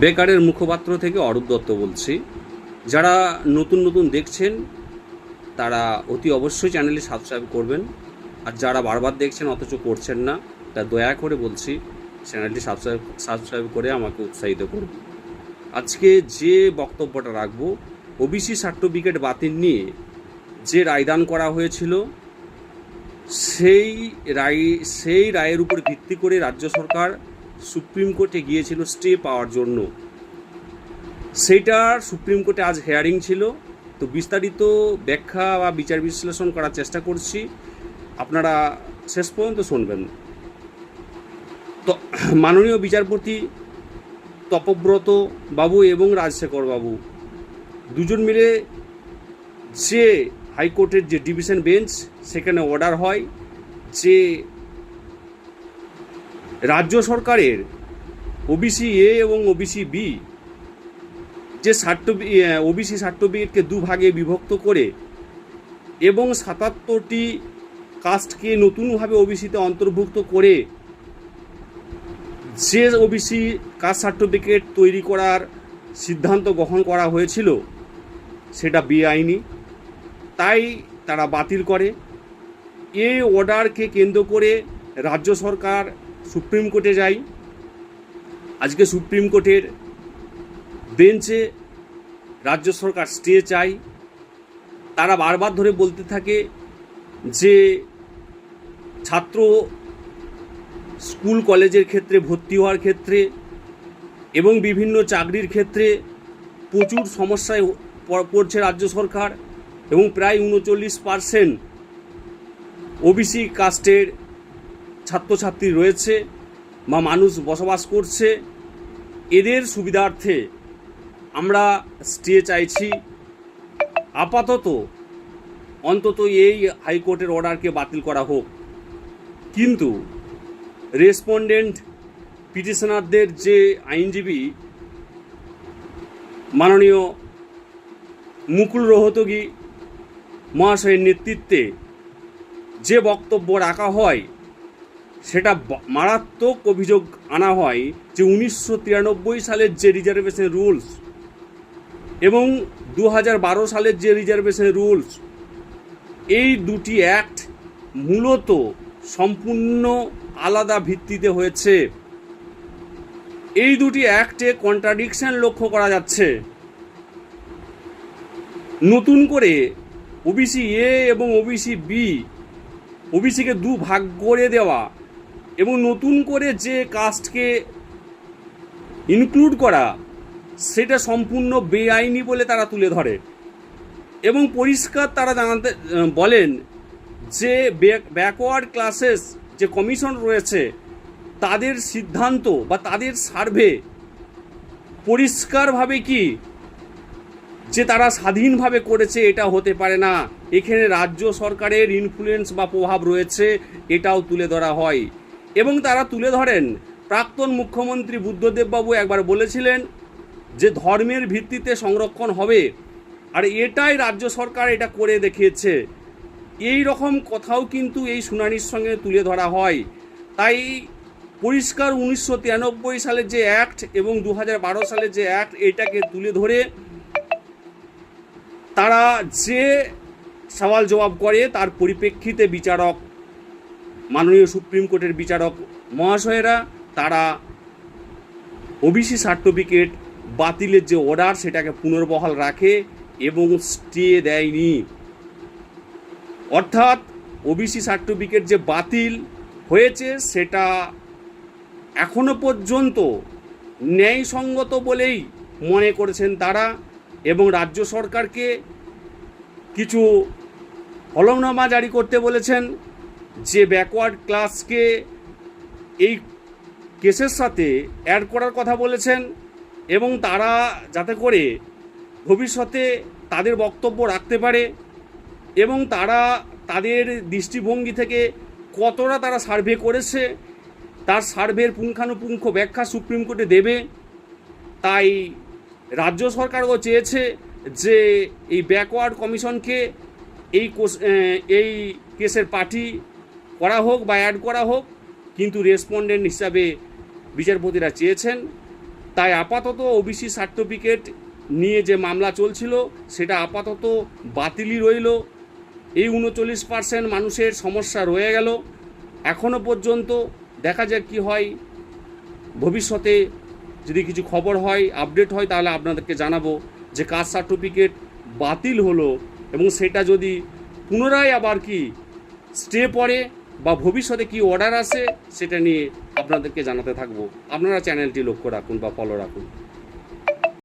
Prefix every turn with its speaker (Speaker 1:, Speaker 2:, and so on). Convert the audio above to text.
Speaker 1: বেকারের মুখপাত্র থেকে অরূপ দত্ত বলছি। যারা নতুন নতুন দেখছেন, তারা অতি অবশ্যই চ্যানেলটি সাবস্ক্রাইব করবেন। আর যারা বারবার দেখছেন, অথচ করছেন না, তা দয়া করে বলছি, চ্যানেলটি সাবস্ক্রাইব সাবস্ক্রাইব করে আমাকে উৎসাহিত করুন। আজকে যে বক্তব্যটা রাখব ওবিসি সার্টিফিকেট বাতিল নিয়ে যে রায়দান করা হয়েছিল, সেই রায়, সেই রায়ের উপর ভিত্তি করে রাজ্য সরকার সুপ্রিম কোর্টে গিয়েছিল স্টে পাওয়ার জন্য। সেইটার সুপ্রিম কোর্টে আজ হেয়ারিং ছিল। তো বিস্তারিত ব্যাখ্যা বা বিচার বিশ্লেষণ করার চেষ্টা করছি। আপনারা শেষ পর্যন্ত শুনবেন। তো মাননীয় বিচারপতি তপব্রত বাবু এবং রাজশেখর বাবু দুজন মিলে যে হাইকোর্টের যে ডিভিশন বেঞ্চ, সেখানে অর্ডার হয়। যে রাজ্য সরকারের ওবিসি এ এবং ওবিসি বি যে সার্টিফি ওবিসি সার্টিফিকেটকে দুভাগে বিভক্ত করে এবং সাতাত্তরটি কাস্টকে নতুনভাবে ওবিসিতে অন্তর্ভুক্ত করে যে ওবিসি কাস্ট সার্টিফিকেট তৈরি করার সিদ্ধান্ত গ্রহণ করা হয়েছিল, সেটা বেআইনি। তাই তারা বাতিল করে। এই অর্ডারকে কেন্দ্র করে রাজ্য সরকার সুপ্রিম কোর্টে যায় আজকে সুপ্রিম কোর্টের বেঞ্চে রাজ্য সরকার স্টে চায় তারা বারবার ধরে বলতে থাকে যে ছাত্র স্কুল কলেজের ক্ষেত্রে, ভর্তি হওয়ার ক্ষেত্রে এবং বিভিন্ন চাকরির ক্ষেত্রে প্রচুর সমস্যায় পড়ছে রাজ্য সরকার এবং প্রায় উনচল্লিশ পার্সেন্ট ওবিসি কাস্টের ছাত্রছাত্রী রয়েছে বা মানুষ বসবাস করছে, এদের সুবিধার্থে আমরা স্টে চাইছি। আপাতত অন্তত এই হাইকোর্টের অর্ডারকে বাতিল করা হোক। কিন্তু রেসপন্ডেন্ট পিটিশনারদের যে আইনজীবী মাননীয় মুকুল রোহতগী মহাশয়ের নেতৃত্বে যে বক্তব্য রাখা হয় সেটা মারাত্মক অভিযোগ আনা হয় যে উনিশশো তিরানব্বই সালের যে রিজার্ভেশন রুলস এবং দু হাজার বারো সালের যে রিজার্ভেশন রুলস, এই দুটি অ্যাক্ট মূলত সম্পূর্ণ আলাদা ভিত্তিতে হয়েছে। এই দুটি অ্যাক্টে কন্ট্রাডিকশন লক্ষ্য করা যাচ্ছে। নতুন করে ওবিসি এ এবং ওবিসি বি ওবিসিকে দু ভাগ করে দেওয়া এবং নতুন করে যে কাস্টকে ইনক্লুড করা, সেটা সম্পূর্ণ বেআইনি বলে তারা তুলে ধরে। এবং পরিষ্কার তারা জানাতে বলেন যে ব্যাকওয়ার্ড ক্লাসেস যে কমিশন রয়েছে, তাদের সিদ্ধান্ত বা তাদের সার্ভে পরিষ্কারভাবে কি, যে তারা স্বাধীনভাবে করেছে এটা হতে পারে না। এখানে রাজ্য সরকারের ইনফ্লুয়েন্স বা প্রভাব রয়েছে, এটাও তুলে ধরা হয়। এবং তারা তুলে ধরেন। প্রাক্তন মুখ্যমন্ত্রী বুদ্ধদেববাবু একবার বলেছিলেন যে ধর্মের ভিত্তিতে সংরক্ষণ হবে। আর এটাই রাজ্য সরকার এটা করে দেখিয়েছে। এই রকম কথাও কিন্তু এই শুনানির সঙ্গে তুলে ধরা হয়। তাই পরিষ্কার উনিশশো তিরানব্বই সালের যে অ্যাক্ট এবং দু বারো সালের যে অ্যাক্ট এটাকে তুলে ধরে তারা যে সওয়াল জবাব করে তার পরিপ্রেক্ষিতে বিচারক মাননীয় সুপ্রিম কোর্টের বিচারক মহাশয়েরা, তারা ওবিসি সার্টিফিকেট বাতিলের যে অর্ডার সেটাকে পুনর্বহাল রাখে এবং স্টে দেয়নি। অর্থাৎ ওবিসি সার্টিফিকেট যে বাতিল হয়েছে সেটা এখনও পর্যন্ত ন্যায়সঙ্গত বলেই মনে করেছেন তারা এবং রাজ্য সরকারকে কিছু হলমনামা জারি করতে বলেছেন। যে ব্যাকওয়ার্ড ক্লাসকে এই কেসের সাথে অ্যাড করার কথা বলেছেন এবং তারা যাতে করে ভবিষ্যতে তাদের বক্তব্য রাখতে পারে এবং তারা তাদের দৃষ্টিভঙ্গি থেকে কতটা তারা সার্ভে করেছে, তার সার্ভের পুঙ্খানুপুঙ্খ ব্যাখ্যা সুপ্রিম কোর্টে দেবে। তাই রাজ্য সরকারও চেয়েছে যে এই ব্যাকওয়ার্ড কমিশনকে এই এই কেসের পার্টি করা হোক বা অ্যাড করা হোক, কিন্তু রেসপন্ডেন্ট হিসাবে বিচারপতিরা চেয়েছেন। তাই আপাতত ওবিসি সার্টিফিকেট নিয়ে যে মামলা চলছিল, সেটা আপাতত বাতিলই রইল। এই উনচল্লিশ পার্সেন্ট মানুষের সমস্যা রয়ে গেল। এখনও পর্যন্ত দেখা যাক কি হয়। ভবিষ্যতে যদি কিছু খবর হয় আপডেট হয়, তাহলে আপনাদেরকে জানাব যে কাস্ট সার্টিফিকেট বাতিল হলো এবং সেটা যদি পুনরায় আবার কি স্টে পড়ে বা ভবিষ্যতে কি অর্ডার আছে সেটা নিয়ে আপনাদেরকে জানাতে থাকব। আপনারা চ্যানেলটি লক্ষ্য রাখুন বা ফলো রাখুন।